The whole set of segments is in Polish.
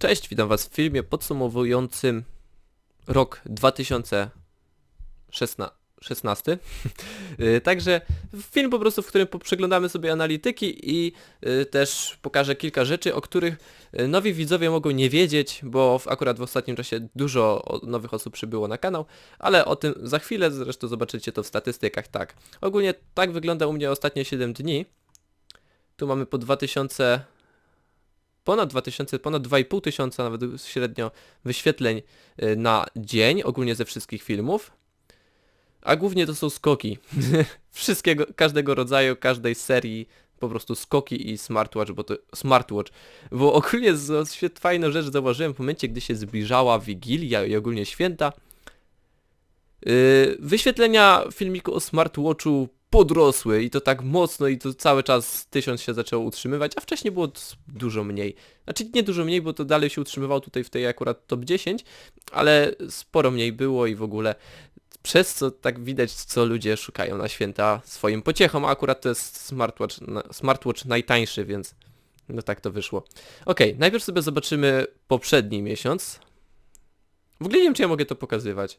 Cześć, witam was w filmie podsumowującym rok 2016. Y, Także film po prostu, w którym przeglądamy sobie analityki i y, też pokażę kilka rzeczy, o których y, nowi widzowie mogą nie wiedzieć, bo akurat w ostatnim czasie dużo nowych osób przybyło na kanał, ale o tym za chwilę, zresztą zobaczycie to w statystykach, tak. Ogólnie tak wygląda u mnie ostatnie 7 dni. Tu mamy po 2000 ponad 2000, ponad 2,5 tysiąca nawet średnio wyświetleń y, na dzień, ogólnie ze wszystkich filmów. A głównie to są skoki. Wszystkiego, każdego rodzaju, każdej serii, po prostu skoki i smartwatch, bo to smartwatch. Bo ogólnie fajną rzecz zauważyłem w momencie, gdy się zbliżała Wigilia i ogólnie święta. Yy, wyświetlenia filmiku o smartwatchu podrosły i to tak mocno i to cały czas tysiąc się zaczęło utrzymywać, a wcześniej było dużo mniej. Znaczy nie dużo mniej, bo to dalej się utrzymywał tutaj w tej akurat top 10, ale sporo mniej było i w ogóle przez co tak widać, co ludzie szukają na święta swoim pociechom, a akurat to jest smartwatch, smartwatch najtańszy, więc no tak to wyszło. Okej, najpierw sobie zobaczymy poprzedni miesiąc. W ogóle nie wiem, czy ja mogę to pokazywać.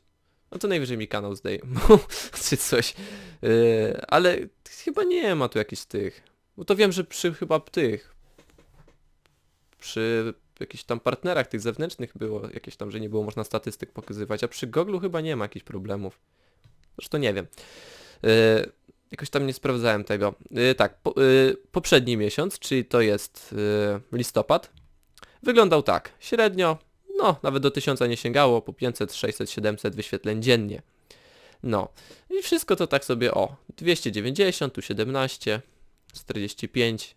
No to najwyżej mi kanał zdejmą, czy coś. Yy, ale chyba nie ma tu jakichś tych. Bo to wiem, że przy chyba tych. Przy jakichś tam partnerach tych zewnętrznych było jakieś tam, że nie było można statystyk pokazywać, a przy Goglu chyba nie ma jakichś problemów. Zresztą nie wiem. Yy, jakoś tam nie sprawdzałem tego. Yy, tak, po, yy, poprzedni miesiąc, czyli to jest yy, listopad, wyglądał tak. Średnio, no, nawet do 1000 nie sięgało, po 500, 600, 700 wyświetleń dziennie. No. I wszystko to tak sobie, o, 290, tu 17, 45.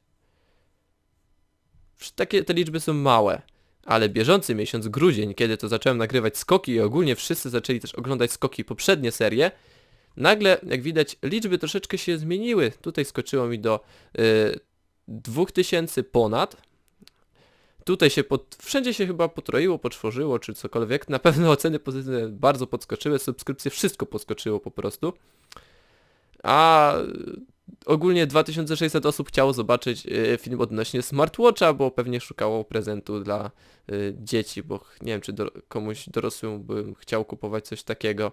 Wsz- Takie te liczby są małe. Ale bieżący miesiąc, grudzień, kiedy to zacząłem nagrywać skoki i ogólnie wszyscy zaczęli też oglądać skoki poprzednie serie, nagle, jak widać, liczby troszeczkę się zmieniły. Tutaj skoczyło mi do y, 2000 ponad. Tutaj się pod... wszędzie się chyba potroiło, poczworzyło, czy cokolwiek. Na pewno oceny pozytywne bardzo podskoczyły, subskrypcje, wszystko podskoczyło po prostu. A ogólnie 2600 osób chciało zobaczyć y, film odnośnie smartwatcha, bo pewnie szukało prezentu dla y, dzieci, bo nie wiem, czy do, komuś dorosłym bym chciał kupować coś takiego.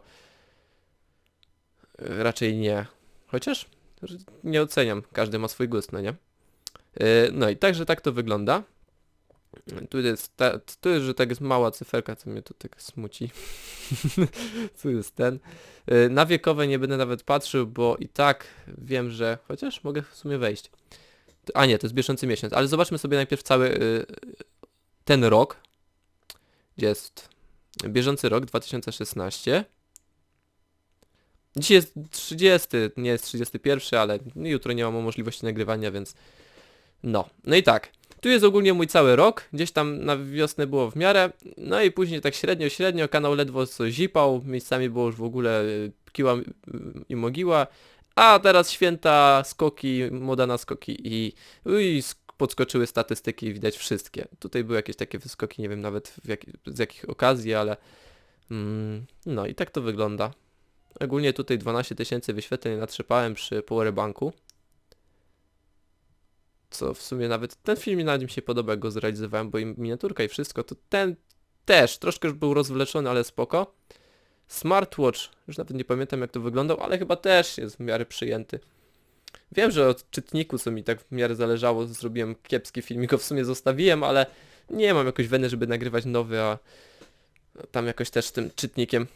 Y, Raczej nie. Chociaż nie oceniam, każdy ma swój gust, no nie? Y, No i także tak to wygląda. Tu jest, ta, tu jest, że tak jest mała cyferka, co mnie to tak smuci. tu jest ten. Y, Na wiekowe nie będę nawet patrzył, bo i tak wiem, że... Chociaż mogę w sumie wejść. A nie, to jest bieżący miesiąc, ale zobaczmy sobie najpierw cały y, ten rok. Gdzie jest bieżący rok 2016. Dzisiaj jest 30, nie jest 31, ale jutro nie mam możliwości nagrywania, więc no. No i tak. Tu jest ogólnie mój cały rok, gdzieś tam na wiosnę było w miarę, no i później tak średnio, średnio, kanał ledwo co zipał, miejscami było już w ogóle kiła y, i mogiła, a teraz święta, skoki, moda na skoki i, i sk- podskoczyły statystyki, widać wszystkie. Tutaj były jakieś takie wyskoki, nie wiem nawet jak, z jakich okazji, ale mm, no i tak to wygląda. Ogólnie tutaj 12 tysięcy wyświetleń natrzepałem przy Powerbanku. Co w sumie nawet ten film na nim się podoba, go zrealizowałem, bo i miniaturka i wszystko, to ten też troszkę już był rozwleczony, ale spoko. Smartwatch, już nawet nie pamiętam jak to wyglądał, ale chyba też jest w miarę przyjęty. Wiem, że od czytniku, co mi tak w miarę zależało, zrobiłem kiepski filmik, go w sumie zostawiłem, ale nie mam jakoś weny, żeby nagrywać nowy, a tam jakoś też tym czytnikiem.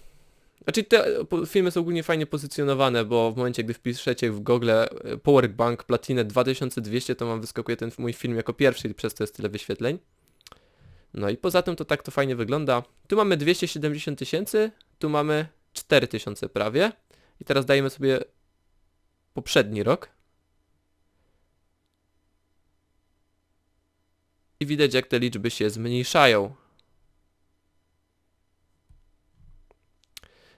Znaczy te filmy są ogólnie fajnie pozycjonowane, bo w momencie, gdy wpiszecie w Google e, Powerbank Platinę 2200, to wam wyskakuje ten mój film jako pierwszy i przez to jest tyle wyświetleń. No i poza tym to tak to fajnie wygląda. Tu mamy 270 tysięcy, tu mamy 4000 prawie. I teraz dajemy sobie poprzedni rok. I widać jak te liczby się zmniejszają.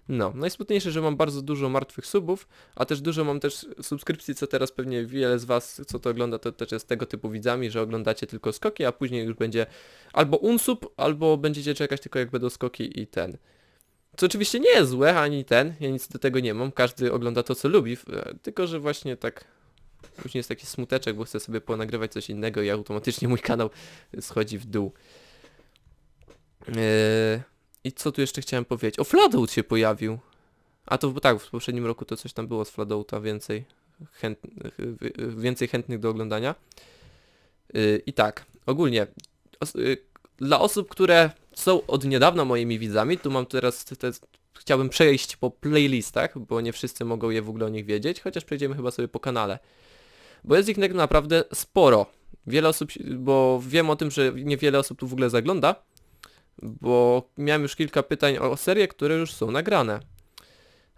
No, najsmutniejsze, że mam bardzo dużo martwych subów, a też dużo mam też subskrypcji, co teraz pewnie wiele z was, co to ogląda, to też jest tego typu widzami, że oglądacie tylko skoki, a później już będzie albo unsub, albo będziecie czekać tylko jak będą skoki i ten. Co oczywiście nie jest złe, ani ten, ja nic do tego nie mam, każdy ogląda to, co lubi, e, tylko że właśnie tak później jest taki smuteczek, bo chcę sobie ponagrywać coś innego i automatycznie mój kanał schodzi w dół. Yy, I co tu jeszcze chciałem powiedzieć? O, Fladout się pojawił. A to tak, w poprzednim roku to coś tam było z Fladouta więcej, chęt, więcej chętnych do oglądania. Yy, I tak, ogólnie, yy, dla osób, które są od niedawna moimi widzami, tu mam teraz, te, te, chciałbym przejść po playlistach, bo nie wszyscy mogą je w ogóle o nich wiedzieć, chociaż przejdziemy chyba sobie po kanale. Bo jest ich tak naprawdę sporo. Wiele osób, bo wiem o tym, że niewiele osób tu w ogóle zagląda, bo miałem już kilka pytań o serie, które już są nagrane.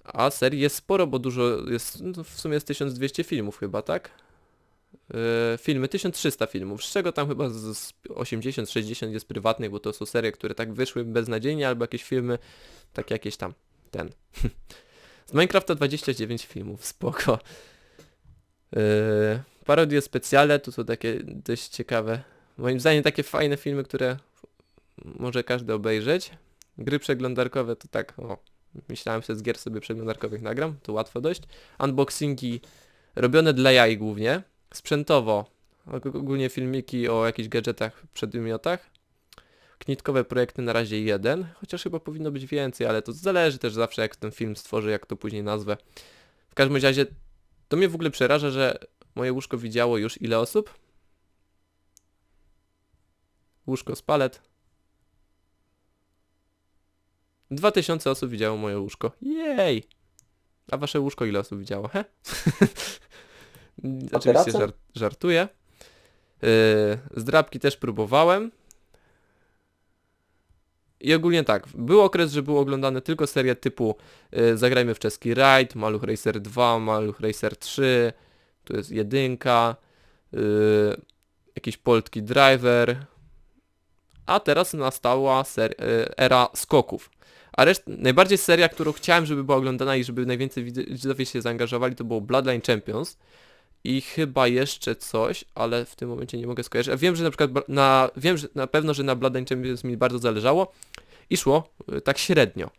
A serii jest sporo, bo dużo jest, no w sumie jest 1200 filmów chyba, tak? Yy, filmy, 1300 filmów, z czego tam chyba z, z 80-60 jest prywatnych, bo to są serie, które tak wyszły beznadziejnie, albo jakieś filmy, tak jakieś tam, ten. z Minecrafta 29 filmów, spoko. Yy, parodie specjalne, tu są takie dość ciekawe, moim zdaniem takie fajne filmy, które może każdy obejrzeć. Gry przeglądarkowe to tak, o, myślałem, że z gier sobie przeglądarkowych nagram, to łatwo dość. Unboxingi robione dla jaj głównie, sprzętowo, ogólnie filmiki o jakichś gadżetach, przedmiotach. Knitkowe projekty na razie jeden, chociaż chyba powinno być więcej, ale to zależy też zawsze jak ten film stworzy, jak to później nazwę. W każdym razie to mnie w ogóle przeraża, że moje łóżko widziało już ile osób? Łóżko z palet. 2000 osób widziało moje łóżko. Jej! A wasze łóżko ile osób widziało? He? Oczywiście żart, żartuję. Yy, zdrabki też próbowałem. I ogólnie tak, był okres, że były oglądane tylko serie typu yy, Zagrajmy w czeski rajd, Maluch Racer 2, Maluch Racer 3, tu jest jedynka, yy, jakiś Polski Driver, a teraz nastała ser- yy, era skoków. A reszt- najbardziej seria, którą chciałem, żeby była oglądana i żeby najwięcej widz- widzowie się zaangażowali, to było Bloodline Champions. I chyba jeszcze coś, ale w tym momencie nie mogę skojarzyć. A wiem, że na przykład na, wiem, że na pewno, że na Bloodline Champions mi bardzo zależało i szło y, tak średnio.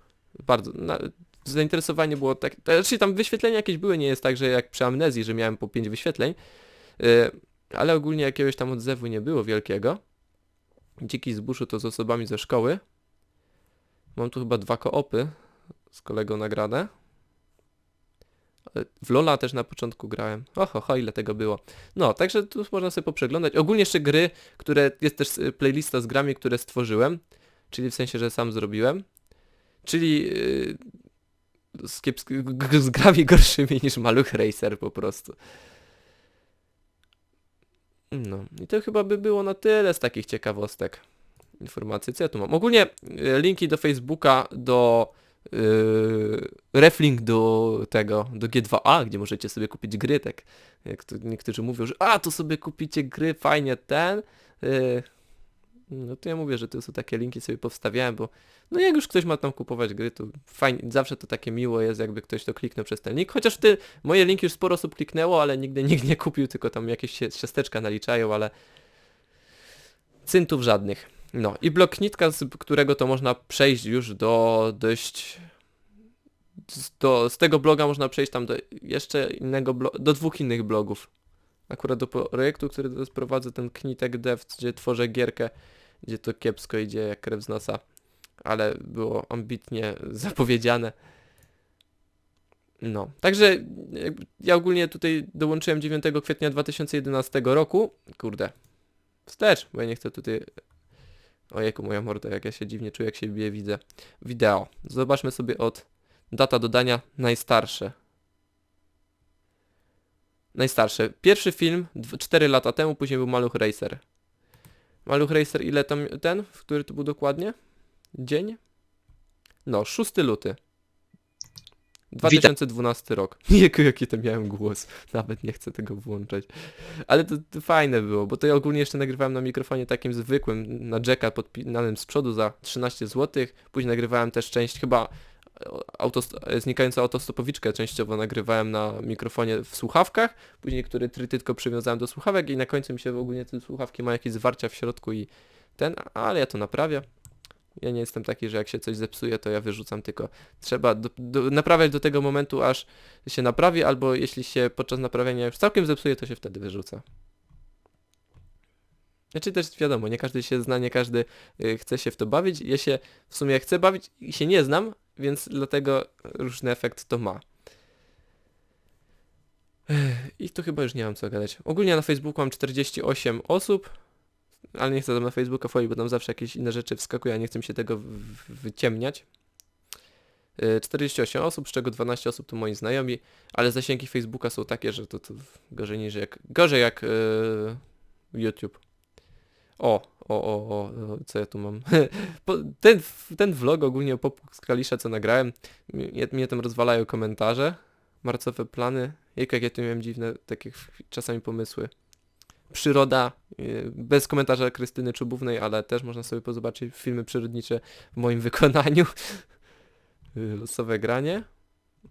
Bardzo. Na, zainteresowanie było tak, znaczy tam wyświetlenia jakieś były, nie jest tak, że jak przy amnezji, że miałem po 5 wyświetleń, y, ale ogólnie jakiegoś tam odzewu nie było wielkiego. Dziki z buszu to z osobami ze szkoły. Mam tu chyba dwa koopy z kolegą nagrane. W Lola też na początku grałem. Oho, ho, ile tego było. No, także tu można sobie poprzeglądać. Ogólnie jeszcze gry, które, jest też y, playlista z grami, które stworzyłem. Czyli w sensie, że sam zrobiłem. Czyli yy, z, kiepsk- z grami gorszymi niż Maluch Racer po prostu. No, i to chyba by było na tyle z takich ciekawostek. Informacji, co ja tu mam? Ogólnie y, linki do Facebooka, do yy, reflink do tego, do G2A, gdzie możecie sobie kupić gry, tak jak to niektórzy mówią, że a, to sobie kupicie gry, fajnie ten. Yy, no to ja mówię, że to są takie linki sobie powstawiałem, bo no jak już ktoś ma tam kupować gry, to fajnie, zawsze to takie miło jest, jakby ktoś to kliknął przez ten link, chociaż ty, moje linki już sporo osób kliknęło, ale nigdy nikt nie kupił, tylko tam jakieś ciasteczka naliczają, ale cyntów żadnych. No i blok Knitka, z którego to można przejść już do dość... Do, z tego bloga można przejść tam do jeszcze innego, blo- do dwóch innych blogów. Akurat do projektu, który teraz prowadzę, ten Knitek Dev, gdzie tworzę gierkę, gdzie to kiepsko idzie jak krew z nosa, ale było ambitnie zapowiedziane. No, także ja ogólnie tutaj dołączyłem 9 kwietnia 2011 roku. Kurde, wstecz, bo ja nie chcę tutaj... Ojejku, moja morda, jak ja się dziwnie czuję, jak się bije, widzę. Wideo. Zobaczmy sobie od data dodania najstarsze. Najstarsze. Pierwszy film 4 lata temu, później był Maluch Racer. Maluch Racer ile tam ten? W który to był dokładnie? Dzień? No, 6 luty. 2012 rok. Jeku, jaki to miałem głos. Nawet nie chcę tego włączać. Ale to, to fajne było, bo to ja ogólnie jeszcze nagrywałem na mikrofonie takim zwykłym, na jacka podpinanym z przodu za 13 zł. Później nagrywałem też część chyba autost- znikającą autostopowiczkę częściowo nagrywałem na mikrofonie w słuchawkach, później który trytytko przywiązałem do słuchawek i na końcu mi się ogólnie te słuchawki mają jakieś zwarcia w środku i ten, ale ja to naprawię. Ja nie jestem taki, że jak się coś zepsuje, to ja wyrzucam, tylko trzeba do, do, naprawiać do tego momentu, aż się naprawi, albo jeśli się podczas naprawiania już całkiem zepsuje, to się wtedy wyrzuca. Znaczy też wiadomo, nie każdy się zna, nie każdy y, chce się w to bawić. Ja się w sumie chcę bawić i się nie znam, więc dlatego różny efekt to ma. I tu chyba już nie mam co gadać. Ogólnie na Facebooku mam 48 osób, ale nie chcę tam na Facebooka wchodzić, bo tam zawsze jakieś inne rzeczy wskakują, nie chcę mi się tego wyciemniać. Y, 48 osób, z czego 12 osób to moi znajomi, ale zasięgi Facebooka są takie, że to, to gorzej niż jak, gorzej jak yy, YouTube. O, o, o, o, co ja tu mam? Ten, ten vlog ogólnie o popuk z Kalisza, co nagrałem, mnie, mnie tam rozwalają komentarze, marcowe plany, jak, jak ja tu miałem dziwne takie czasami pomysły. Przyroda, yy, bez komentarza Krystyny Czubównej, ale też można sobie pozobaczyć filmy przyrodnicze w moim wykonaniu. Yy, Losowe granie.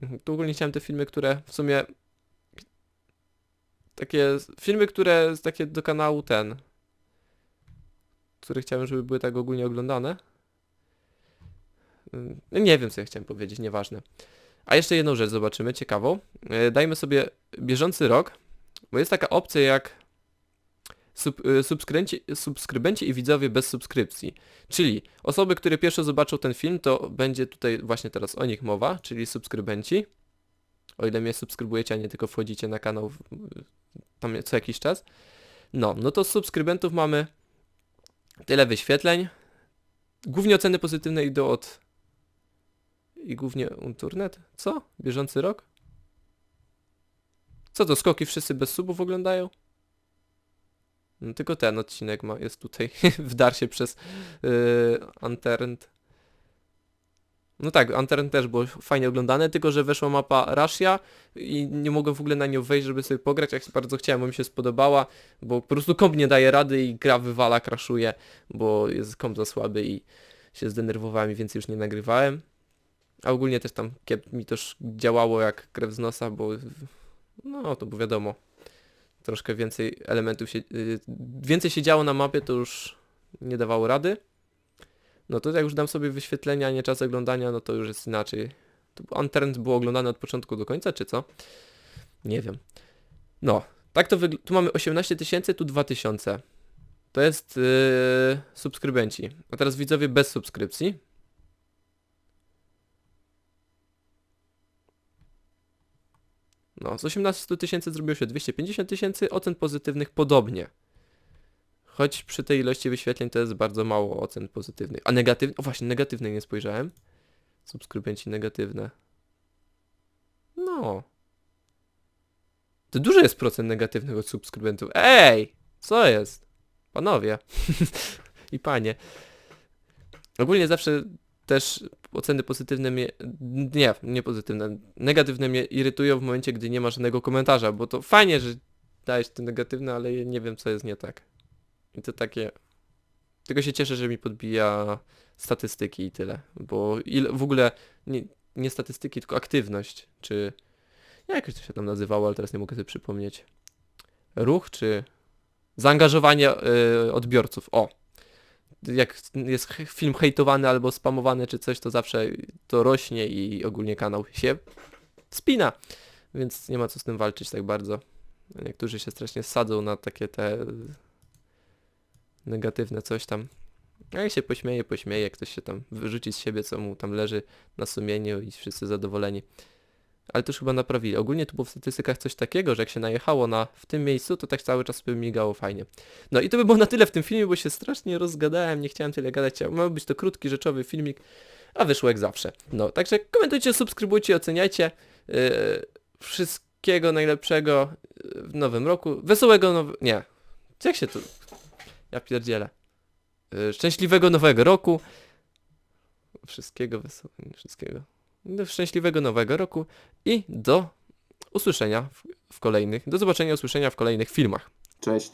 Mhm, Tu ogólnie chciałem te filmy, które w sumie takie filmy, które takie do kanału ten, które chciałem, żeby były tak ogólnie oglądane. Ym, Nie wiem, co ja chciałem powiedzieć, nieważne. A jeszcze jedną rzecz zobaczymy, ciekawą. Dajmy sobie bieżący rok, bo jest taka opcja jak sub, y, subskrybenci, i widzowie bez subskrypcji. Czyli osoby, które pierwsze zobaczą ten film, to będzie tutaj właśnie teraz o nich mowa, czyli subskrybenci. O ile mnie subskrybujecie, a nie tylko wchodzicie na kanał tam co jakiś czas. No, no to subskrybentów mamy tyle wyświetleń. Głównie oceny pozytywne idą od... I głównie Unturnet? Co? Bieżący rok? Co to, skoki wszyscy bez subów oglądają? No, tylko ten odcinek ma, jest tutaj w Darsie przez yy, Anternt. No tak, Anternt też było fajnie oglądane, tylko że weszła mapa Russia i nie mogłem w ogóle na nią wejść, żeby sobie pograć, jak bardzo chciałem, bo mi się spodobała, bo po prostu komp nie daje rady i gra wywala, crashuje, bo jest komp za słaby i się zdenerwowałem i więcej już nie nagrywałem. A ogólnie też tam mi też działało jak krew z nosa, bo no to bo wiadomo, troszkę więcej elementów się, y, więcej się działo na mapie, to już nie dawało rady. No to jak już dam sobie wyświetlenia, a nie czas oglądania, no to już jest inaczej. To Anternt było oglądane od początku do końca, czy co? Nie wiem. No, tak to wygląda. Tu mamy 18 tysięcy, tu 2000. To jest yy, subskrybenci. A teraz widzowie bez subskrypcji. No, z 18 tysięcy zrobiło się 250 tysięcy, ocen pozytywnych podobnie. Choć przy tej ilości wyświetleń to jest bardzo mało ocen pozytywnych. A negatywnych? O właśnie, negatywnych nie spojrzałem. Subskrybenci negatywne. No. To dużo jest procent negatywnych od subskrybentów. Ej! Co jest? Panowie. I panie. Ogólnie zawsze też oceny pozytywne mnie... Nie, nie pozytywne. Negatywne mnie irytują w momencie, gdy nie ma żadnego komentarza, bo to fajnie, że dajesz te negatywne, ale nie wiem, co jest nie tak. I to takie... Tylko się cieszę, że mi podbija statystyki i tyle, bo il, w ogóle nie, nie statystyki, tylko aktywność, czy... Jak to się tam nazywało, ale teraz nie mogę sobie przypomnieć. Ruch, czy... Zaangażowanie y, odbiorców. O! Jak jest film hejtowany albo spamowany czy coś, to zawsze to rośnie i ogólnie kanał się spina. Więc nie ma co z tym walczyć tak bardzo. Niektórzy się strasznie sadzą na takie te negatywne coś tam. A jak się pośmieje, pośmieje, ktoś się tam wyrzuci z siebie, co mu tam leży na sumieniu i wszyscy zadowoleni. Ale już chyba naprawili. Ogólnie tu było w statystykach coś takiego, że jak się najechało na w tym miejscu, to tak cały czas sobie migało fajnie. No i to by było na tyle w tym filmie, bo się strasznie rozgadałem, nie chciałem tyle gadać. Miał być to krótki, rzeczowy filmik, a wyszło jak zawsze. No, także komentujcie, subskrybujcie, oceniajcie. Yy, wszystkiego najlepszego yy, w nowym roku. Wesołego nowego... Nie. Jak się tu... Ja pierdzielę. Yy, szczęśliwego nowego roku. Wszystkiego wesołego, wszystkiego. Szczęśliwego nowego roku i do usłyszenia w, w kolejnych, do zobaczenia, usłyszenia w kolejnych filmach. Cześć.